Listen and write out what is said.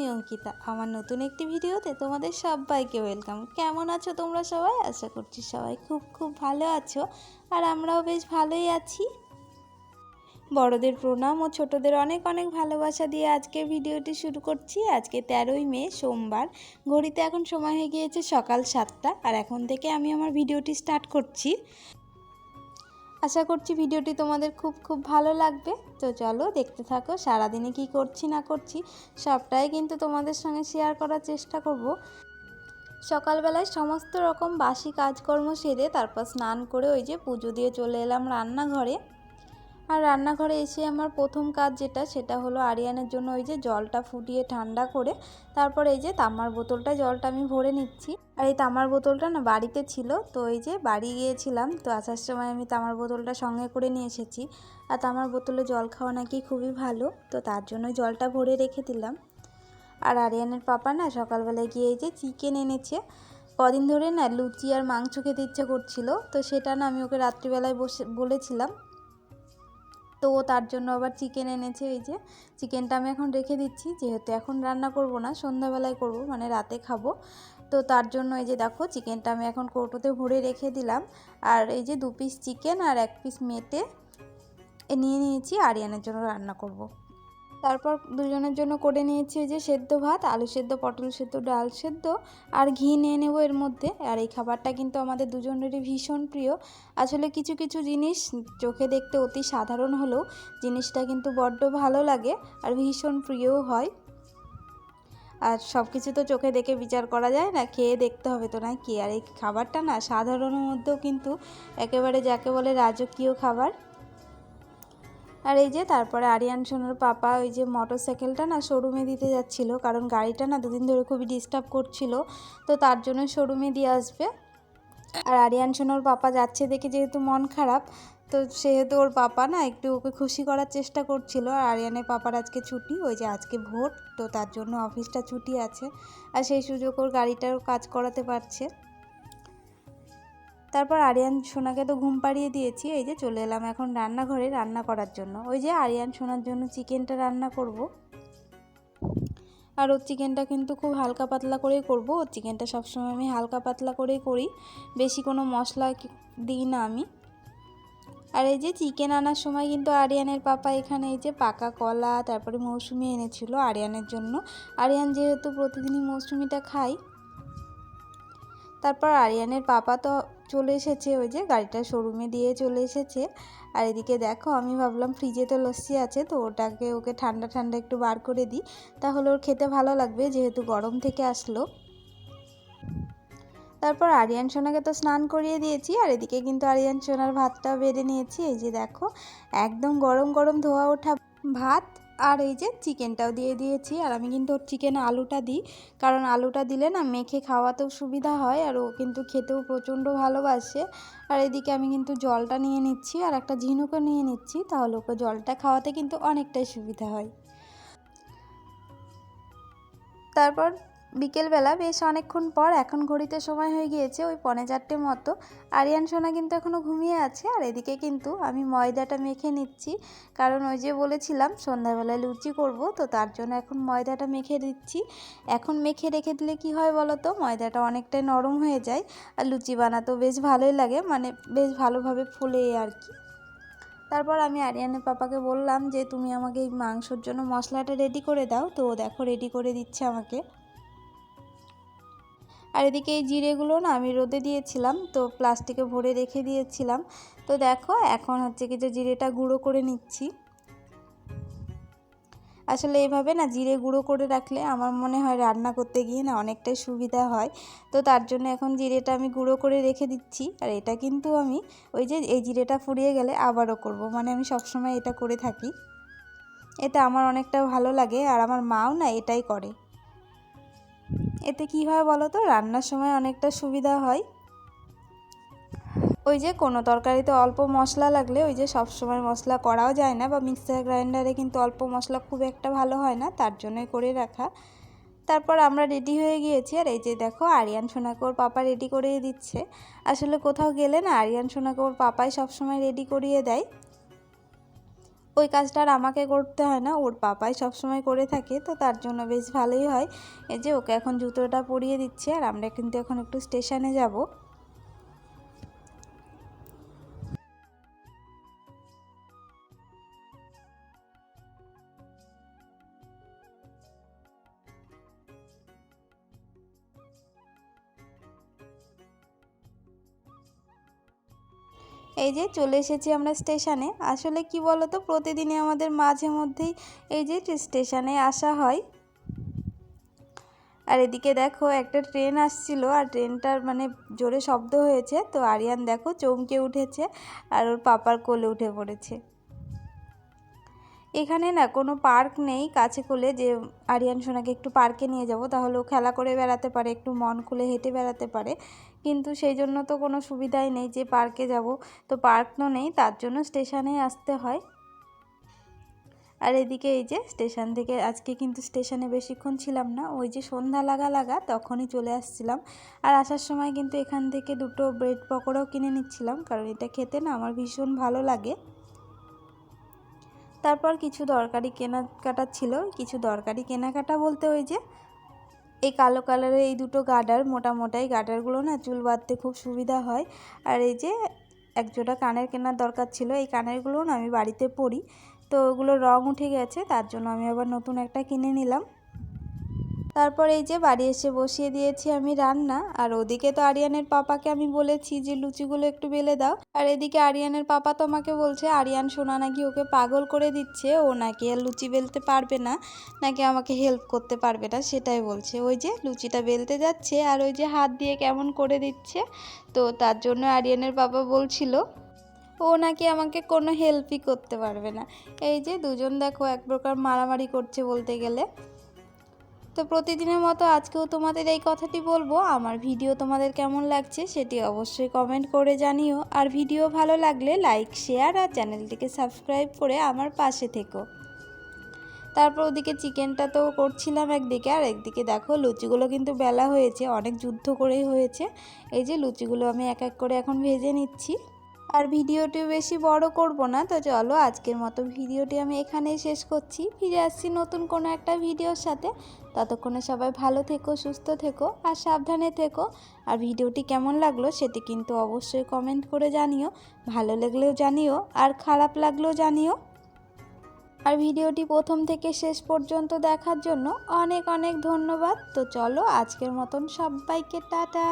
আমি অঙ্কিতা। আমার নতুন একটি ভিডিওতে তোমাদের সবাইকে ওয়েলকাম। কেমন আছো তোমরা সবাই? আশা করছি সবাই খুব খুব ভালো আছো, আর আমরাও বেশ ভালোই আছি। বড়দের প্রণাম ও ছোটদের অনেক অনেক ভালোবাসা দিয়ে আজকের ভিডিওটি শুরু করছি। আজকে তেরোই মে, সোমবার। ঘড়িতে এখন সময় হয়ে গিয়েছে সকাল সাতটা, আর এখন থেকে আমি আমার ভিডিওটি স্টার্ট করছি। আশা করছি ভিডিওটি তোমাদের খুব খুব ভালো লাগবে। তো চলো দেখতে থাকো, সারাদিনে কি করছি না করছি, সবটাই কিন্তু তোমাদের সঙ্গে শেয়ার করার চেষ্টা করব। সকালবেলায় সমস্ত রকম বাসি কাজকর্ম সেরে তারপর স্নান করে ওই যে পুজো দিয়ে চলে এলাম রান্নাঘরে। আর রান্নাঘরে এসে আমার প্রথম কাজ যেটা, সেটা হলো আরিয়ানের জন্য ওই যে জলটা ফুটিয়ে ঠান্ডা করে, তারপর এই যে তামার বোতলটা জলটা আমি ভরে নিচ্ছি। আর এই তামার বোতলটা না বাড়িতে ছিল, তো এই যে বাড়ি গিয়েছিলাম, তো আসার সময় আমি তামার বোতলটা সঙ্গে করে নিয়ে এসেছি। আর তামার বোতলে জল খাওয়া নাকি খুবই ভালো, তো তার জন্য জলটা ভরে রেখে দিলাম। আর আরিয়ানের পাপা না সকালবেলায় গিয়ে এই যে চিকেন এনেছে। কদিন ধরে না লুচি আর মাংস খেতে ইচ্ছে করছিল, তো সেটা না আমি ওকে রাত্রিবেলায় বসে বলেছিলাম তো তার জন্য আবার চিকেন এনেছে, এই যে চিকেনটা আমি এখন রেখে দিচ্ছি। যেহেতু এখন রান্না করব না, সন্ধ্যাবেলায় করব মানে রাতে খাব। তো তার জন্য এই যে দেখো চিকেনটা আমি এখন কৌটোতে ভরে রেখে দিলাম। আর এই যে দু পিস চিকেন আর এক পিস মেটে নিয়ে নিয়েছি আরিয়ানের জন্য রান্না করব। তারপর দুজনের জন্য করে নিয়েছি যে সেদ্ধ ভাত, আলু সেদ্ধ, পটল সেদ্ধ, ডাল সেদ্ধ আর ঘি নিয়ে নেব এর মধ্যে। আর এই খাবারটা কিন্তু আমাদের দুজনেরই ভীষণ প্রিয়। আসলে কিছু কিছু জিনিস চোখে দেখতে অতি সাধারণ হলেও জিনিসটা কিন্তু বড্ড ভালো লাগে আর ভীষণ প্রিয়ও হয়। আর সব কিছু তো চোখে দেখে বিচার করা যায় না, খেয়ে দেখতে হবে তো না কি আর এই খাবারটা না সাধারণের মধ্যেও কিন্তু একেবারে যাকে বলে রাজকীয় খাবার। আর এই যে তারপরে আরিয়ান সোনার পাপা ওই যে মোটর সাইকেলটা না শোরুমে দিতে যাচ্ছিল, কারণ গাড়িটা না দুদিন ধরে খুবই ডিস্টার্ব করছিল, তো তার জন্য শোরুমে দিয়ে আসবে। আর আরিয়ান সোনার পাপা যাচ্ছে দেখে যেহেতু মন খারাপ, তো সেহেতু ওর পাপা না একটু ওকে খুশি করার চেষ্টা করছিল। আর আরিয়ানের পাপার আজকে ছুটি, ওই যে আজকে ভোট, তো তার জন্য অফিসটা ছুটি আছে। আর সেই সুযোগ ওর গাড়িটাও কাজ করাতে পারছে। তারপর আরিয়ান সোনাকে তো ঘুম পাড়িয়ে দিয়েছি, এই যে চলে এলাম এখন রান্নাঘরে রান্না করার জন্য। ওই যে আরিয়ান সোনার জন্য চিকেনটা রান্না করব। আর ওর চিকেনটা কিন্তু খুব হালকা পাতলা করেই করব। ওর চিকেনটা সবসময় আমি হালকা পাতলা করেই করি। বেশি কোনো মশলা দিই না আমি। আর এই যে চিকেন আনার সময় কিন্তু আরিয়ানের পাপা এখানে এই যে পাকা কলা, তারপরে মৌসুমি এনেছিল আরিয়ানের জন্য। আরিয়ান যেহেতু প্রতিদিনই মৌসুমিটা খাই তারপর আরিয়ানের পাপা তো চলে এসেছে, ওই যে গাড়িটা শোরুমে দিয়ে চলে এসেছে। আর এদিকে দেখো, আমি ভাবলাম ফ্রিজে তো লস্যি আছে, তো ওটাকে, ওকে ঠান্ডা ঠান্ডা একটু বার করে দিই। তাহলে ওর খেতে ভালো লাগবে, যেহেতু গরম থেকে আসলো। তারপর আরিয়ান সোনাকে তো স্নান করিয়ে দিয়েছি, আর এদিকে কিন্তু আরিয়ান সোনার ভাতটাও বেড়ে নিয়েছি। এই যে দেখো, একদম গরম গরম ধোয়া ওঠা ভাত। আর এই যে চিকেনটাও দিয়ে দিয়েছি। আর আমি কিন্তু ওর চিকেন আলুটা দিই। কারণ আলুটা দিলে না মেখে খাওয়াতেও সুবিধা হয় আর ও কিন্তু খেতেও প্রচণ্ড ভালোবাসে। আর এদিকে আমি কিন্তু জলটা নিয়ে নিচ্ছি আর একটা ঝিনুকও নিয়ে নিচ্ছি। তাহলে ওকে জলটা খাওয়াতে কিন্তু অনেকটাই সুবিধা হয়। তারপর বিকেলবেলা বেশ অনেকক্ষণ পর এখন ঘড়িতে সময় হয়ে গিয়েছে ওই পনে চারটে মতো। আরিয়ান, সোনা কিন্তু এখনও ঘুমিয়ে আছে। আর এদিকে কিন্তু আমি ময়দাটা মেখে নিচ্ছি। কারণ ওই যে বলেছিলাম, সন্ধ্যাবেলায় লুচি করব, তো তার জন্য এখন ময়দাটা মেখে দিচ্ছি। এখন মেখে রেখে দিলে কি হয় বলো তো ময়দাটা অনেকটাই নরম হয়ে যায়। আর লুচি বানাতেও বেশ ভালোই লাগে মানে বেশ ভালোভাবে ফুলে আর কি। তারপর আমি আরিয়ানের পাপাকে বললাম যে, তুমি আমাকে এই মাংসর জন্য মশলাটা রেডি করে দাও। তো দেখো রেডি করে দিচ্ছে আমাকে। আর এদিকে এই জিরেগুলো না আমি রোদে দিয়েছিলাম, তো প্লাস্টিকে ভরে রেখে দিয়েছিলাম। তো দেখো, এখন হচ্ছে কি যে জিরেটা গুঁড়ো করে নিচ্ছি। আসলে এইভাবে না জিরে গুঁড়ো করে রাখলে আমার মনে হয় রান্না করতে গিয়ে না অনেকটাই সুবিধা হয়। তো তার জন্য এখন জিরেটা আমি গুঁড়ো করে রেখে দিচ্ছি, আর এটা কিন্তু আমি ওই যে এই জিরেটা ফুরিয়ে গেলে আবারও করব। মানে আমি সবসময় এটা করে থাকি। এতে আমার অনেকটা ভালো লাগে, আর আমার মাও না এটাই করে। এতে কি হয় বলো তো? রান্নার সময় অনেকটা সুবিধা হয়। ওই যে কোনো তরকারিতে অল্প মশলা লাগলে ওই যে সব সময় মশলা করাও যায় না বা মিক্সার গ্রাইন্ডারে কিন্তু অল্প মশলা খুব একটা ভালো হয় না, তার জন্যই করে রাখা। তারপর আমরা রেডি হয়ে গিয়েছি আর এই যে দেখো আরিয়ান সোনাকে ওর পাপা রেডি করিয়ে দিচ্ছে। আসলে কোথাও গেলে না আরিয়ান সোনাকে ওর পাপাই সবসময় রেডি করিয়ে দেয়। ওই কাজটা আর আমাকে করতে হয় না। ওর পাপাই সবসময় করে থাকে, তো তার জন্য বেশ ভালোই হয়। এই যে ওকে এখন জুতোটা পরিয়ে দিচ্ছে, আর আমরা কিন্তু এখন একটু স্টেশনে যাব। এই যে চলে এসেছি আমরা স্টেশনে। আসলে কি বলতো, প্রতিদিনই আমাদের মাঝে মধ্যেই এই যে স্টেশনে আসা হয়। আর এদিকে দেখো একটা ট্রেন আসছিল, আর ট্রেনটার মানে জোরে শব্দ হয়েছে। তো আরিয়ান দেখো চমকে উঠেছে, আর ওর পাপার কোলে উঠে পড়েছে। এখানে না কোনো পার্ক নেই কাছে কোলে, যে আরিয়ান সোনাকে একটু পার্কে নিয়ে যাব, তাহলে ও খেলা করে বেড়াতে পারে, একটু মন খুলে হেঁটে বেড়াতে পারে। কিন্তু সেই জন্য তো কোনো সুবিধাই নেই যে পার্কে যাব। তো পার্ক তো নেই, তার জন্য স্টেশনে আসতে হয়। আর এদিকে এই যে স্টেশন থেকে, আজকে কিন্তু স্টেশনে বেশিক্ষণ ছিলাম না, ওই যে সন্ধ্যা লাগা লাগা, তখনই চলে আসছিলাম। আর আসার সময় কিন্তু এখান থেকে দুটো ব্রেড পকোড়াও কিনে নিচ্ছিলাম, কারণ এটা খেতে না আমার ভীষণ ভালো লাগে। তারপর কিছু দরকারি কেনাকাটা ছিল, কিছু দরকারি কেনাকাটা বলতে ওই যে এই কালো কালারের এই দুটো গার্ডার মোটা মোটা এই গার্ডারগুলো না চুল বাঁধতে খুব সুবিধা হয়। আর এই যে একজোড়া কানের কেনার দরকার ছিল, এই কানেরগুলো না আমি বাড়িতে পরি। তো ওগুলো রঙ উঠে গেছে, তার জন্য আমি আবার নতুন একটা কিনে নিলাম। তারপর এই যে বাড়ি এসে বসিয়ে দিয়েছি আমি রান্না, আর ওদিকে তো আরিয়ানের পাপাকে আমি বলেছি যে লুচিগুলো একটু বেলে দাও। আর এদিকে আরিয়ানের পাপা তো আমাকে বলছে, আরিয়ান সোনা নাকি ওকে পাগল করে দিচ্ছে, ও নাকি আর লুচি বেলতে পারবে না, নাকি আমাকে হেল্প করতে পারবে না, সেটাই বলছে। ওই যে লুচিটা বেলতে যাচ্ছে, আর ওই যে হাত দিয়ে কেমন করে দিচ্ছে, তো তার জন্য আরিয়ানের বাবা বলছিল, ও নাকি আমাকে কোনো হেল্পই করতে পারবে না। এই যে দুজন দেখো এক প্রকার মারামারি করছে বলতে গেলে। তো প্রতিদিনের মতো আজকেও তোমাদের এই কথাটি বলব। আমার ভিডিও তোমাদের কেমন লাগছে সেটি অবশ্যই কমেন্ট করে জানিও। আর ভিডিও ভালো লাগলে লাইক শেয়ার আর চ্যানেলটিকে সাবস্ক্রাইব করে আমার পাশে থেকো। তারপর ওদিকে চিকেনটা তো করছিলাম একদিকে, আর একদিকে দেখো লুচিগুলো কিন্তু বেলা হয়েছে, অনেক যুদ্ধ করেই হয়েছে। এই যে লুচিগুলো আমি এক এক করে এখন ভেজে নিচ্ছি। আর ভিডিওটি বেশি বড় করব না, তো চলো আজকের মতো ভিডিওটি আমি এখানেই শেষ করছি। ফিরে আসছি নতুন কোনো একটা ভিডিওর সাথে। ততক্ষণে সবাই ভালো থেকো, সুস্থ থেকো আর সাবধানে থেকো। আর ভিডিওটি কেমন লাগল সেটি কিন্তু অবশ্যই কমেন্ট করে জানিও, ভালো লাগলেও জানিও আর খারাপ লাগলেও জানিও। আর ভিডিওটি প্রথম থেকে শেষ পর্যন্ত দেখার জন্য অনেক অনেক ধন্যবাদ। তো চলো আজকের মতন সবাইকে টাটা।